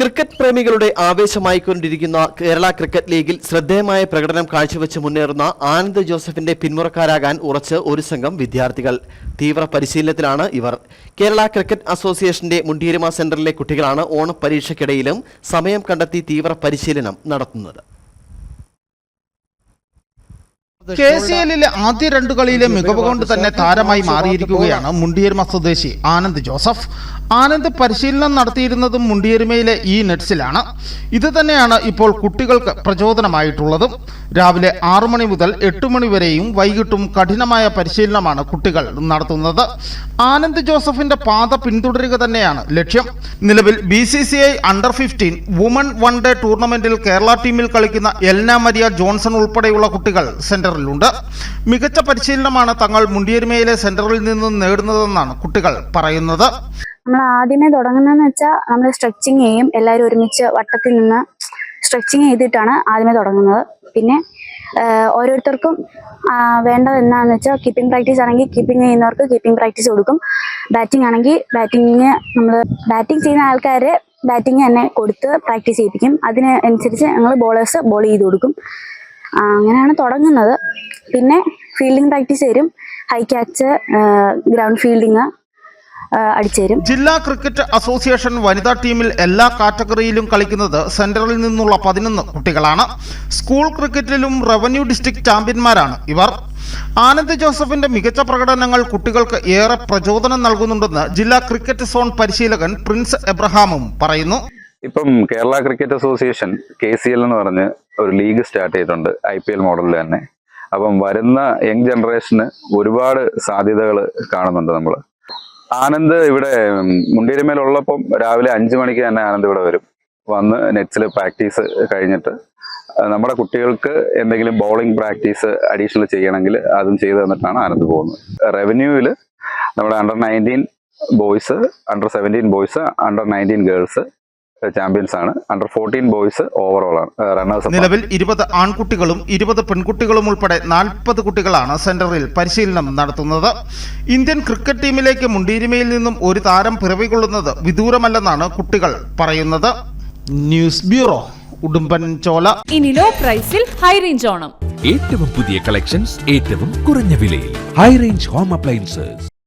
Cricket പ്രേമികളുടെ ആവേശമായിക്കൊണ്ടിരിക്കുന്ന Kerala cricket ലീഗിൽ ശ്രദ്ധേയമായ പ്രകടനം കാഴ്ചവെച്ച് മുന്നേറുന്ന ആനന്ദ് ജോസഫിന്റെ പിന്മുറക്കാരാകാൻ ഉറച്ച് ഒരു സംഘം വിദ്യാർത്ഥികൾ. തീവ്ര പരിശീലനത്തിലാണ് ഇവർ. കേരള ക്രിക്കറ്റ് അസോസിയേഷന്റെ മുണ്ടീരമ സെന്ററിലെ കുട്ടികളാണ് ഓണപ്പരീക്ഷയ്ക്കിടയിലും സമയം കണ്ടെത്തി തീവ്ര പരിശീലനം നടത്തുന്നത്. കെ സി എല്ലിലെ ആദ്യ രണ്ട് കളിയിലെ മികവ് കൊണ്ട് തന്നെ താരമായി മാറിയിരിക്കുകയാണ് മുണ്ടിയർമ സ്വദേശി ആനന്ദ് ജോസഫ്. ആനന്ദ് പരിശീലനം നടത്തിയിരുന്നതും മുണ്ടിയരുമയിലെ ഈ നെറ്റ്സിലാണ്. ഇത് തന്നെയാണ് ഇപ്പോൾ കുട്ടികൾക്ക് പ്രചോദനമായിട്ടുള്ളതും. രാവിലെ ആറു മണി മുതൽ എട്ട് മണി വരെയും വൈകിട്ടും കഠിനമായ പരിശീലനമാണ് കുട്ടികൾ നടത്തുന്നത്. ആനന്ദ് ജോസഫിന്റെ പാത പിന്തുടരുക തന്നെയാണ് ലക്ഷ്യം. നിലവിൽ B C C I under fifteen woman one day ടൂർണമെന്റിൽ കേരള ടീമിൽ കളിക്കുന്ന എൽന മരിയ ജോൺസൺ ഉൾപ്പെടെയുള്ള കുട്ടികൾ സെന്ററിലുണ്ട് മികച്ച പരിശീലനമാണ് തങ്ങൾ മുണ്ടിയരുമയിലെ സെന്ററിൽ നിന്നും നേടുന്നതെന്നാണ് കുട്ടികൾ പറയുന്നത്. നമ്മൾ ആദ്യമേ തുടങ്ങുന്നതെന്ന് വെച്ചാൽ നമ്മൾ സ്ട്രെച്ചിങ് ചെയ്യും. എല്ലാവരും ഒരുമിച്ച് വട്ടത്തിൽ നിന്ന് സ്ട്രെച്ചിങ് ചെയ്തിട്ടാണ് ആദ്യമേ തുടങ്ങുന്നത്. പിന്നെ ഓരോരുത്തർക്കും വേണ്ടത് എന്താണെന്ന് വെച്ചാൽ കീപ്പിംഗ് പ്രാക്ടീസ് ആണെങ്കിൽ കീപ്പിംഗ് ചെയ്യുന്നവർക്ക് കീപ്പിംഗ് പ്രാക്ടീസ് കൊടുക്കും. ബാറ്റിംഗ് ആണെങ്കിൽ ബാറ്റിംഗ് നമ്മൾ ബാറ്റിംഗ് ചെയ്യുന്ന ആൾക്കാരെ ബാറ്റിംഗ് തന്നെ കൊടുത്ത് പ്രാക്ടീസ് ചെയ്യിപ്പിക്കും. അതിനനുസരിച്ച് ഞങ്ങൾ ബോളേഴ്സ് ബോൾ ചെയ്ത് കൊടുക്കും. അങ്ങനെയാണ് തുടങ്ങുന്നത്. പിന്നെ ഫീൽഡിംഗ് പ്രാക്ടീസ് തരും. ഹൈ ക്യാച്ച് ഗ്രൗണ്ട് ഫീൽഡിങ് അടിച്ചേരും ജില്ലാ ക്രിക്കറ്റ് അസോസിയേഷൻ വനിതാ ടീമിൽ എല്ലാ കാറ്റഗറിയിലും കളിക്കുന്നത് സെന്ററിൽ നിന്നുള്ള പതിനൊന്ന് കുട്ടികളാണ്. സ്കൂൾ ക്രിക്കറ്റിലും റവന്യൂ ഡിസ്ട്രിക്ട് ചാമ്പ്യന്മാരാണ് ഇവർ. ആനന്ദ് ജോസഫിന്റെ മികച്ച പ്രകടനങ്ങൾ കുട്ടികൾക്ക് ഏറെ പ്രചോദനം നൽകുന്നുണ്ടെന്ന് ജില്ലാ ക്രിക്കറ്റ് സോൺ പരിശീലകൻ പ്രിൻസ് എബ്രഹാമും പറയുന്നു. ഇപ്പം Kerala cricket association K C L എന്ന് പറഞ്ഞ് ഒരു ലീഗ് സ്റ്റാർട്ട് ചെയ്തിട്ടുണ്ട് ഐ പി എൽ മോഡലിൽ തന്നെ. അപ്പം വരുന്ന യങ് ജനറേഷന് ഒരുപാട് സാധ്യതകൾ കാണുന്നുണ്ട് നമ്മൾ ആനന്ദ് ഇവിടെ മുണ്ടേരിമേലുള്ളപ്പം രാവിലെ അഞ്ചു മണിക്ക് തന്നെ ആനന്ദ് ഇവിടെ വരും. വന്ന് നെറ്റ്സിൽ പ്രാക്ടീസ് കഴിഞ്ഞിട്ട് നമ്മുടെ കുട്ടികൾക്ക് എന്തെങ്കിലും ബൗളിംഗ് പ്രാക്ടീസ് അഡീഷണൽ ചെയ്യണമെങ്കിൽ അതും ചെയ്തു തന്നിട്ടാണ് ആനന്ദ് പോകുന്നത്. റവന്യൂവിൽ നമ്മുടെ under nineteen boys under seventeen boys under nineteen girls champions ആണ്. അണ്ടർ ഫോർട്ടീൻ ബോയ്സ് ഓവറോൾ ആണ്. റണ്ണേഴ്സ് നിലവിൽ ഇരുപത് ആൺകുട്ടികളും ഇരുപത് പെൺകുട്ടികളും ഉൾപ്പെടെ നാൽപ്പത് കുട്ടികളാണ് സെന്ററിൽ പരിശീലനം നടത്തുന്നത്. ഇന്ത്യൻ ക്രിക്കറ്റ് ടീമിലേക്ക് മുണ്ടീരിമയിൽ നിന്നും ഒരു താരം പിറവികൊള്ളുന്നത് വിദൂരമല്ലെന്നാണ് കുട്ടികൾ പറയുന്നത്. News bureau Udumban Chola. ഇനി ലോ പ്രൈസിൽ ഹൈ റേഞ്ച് ഓണം. ഏറ്റവും പുതിയ കളക്ഷൻസ് ഏറ്റവും കുറഞ്ഞ വിലയിൽ. High range home appliances